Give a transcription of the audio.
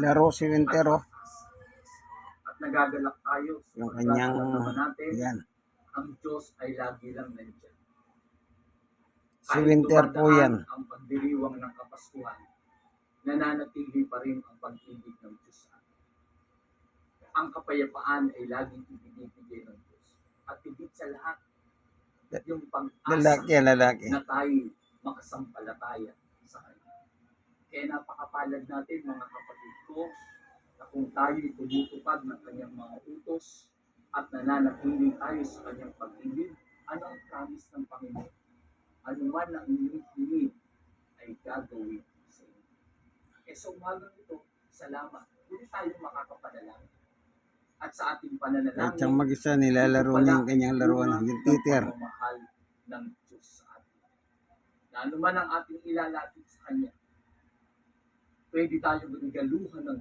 Laro si Wintero. At nagagalak tayo. Yung kanyang, natin, yan. ang Diyos ay lagi lang nandyan. Si Winter po yan. Ang pagdiriwang ng Kapaskuhan, nananatili pa rin ang pag-ibig ng Diyos sa atin. Ang kapayapaan ay laging ibinibigay ng Diyos. At higit sa lahat, yung pag-asa Lalaki lalaki. na tayo makasampalataya sa Kanya. Kaya napakapalad natin mga kapatid ko na kung tayo tumutupad ng Kanyang mga utos at nananatiling tayo sa Kanyang pag-ibig, ano ang promise ng Panginoon? Ano man ang inyong ay gagawin sa inyo. Eh sa umagang ito, salamat. Hindi tayo makakapanalangin. At sa ating pananalangin, siyang mag-isa, nilalaro niya yung kanyang laruan. Yung titer. Mahal ng Diyos sa atin. Na ano man ang ating Kanya, pwede tayong regaluhan ng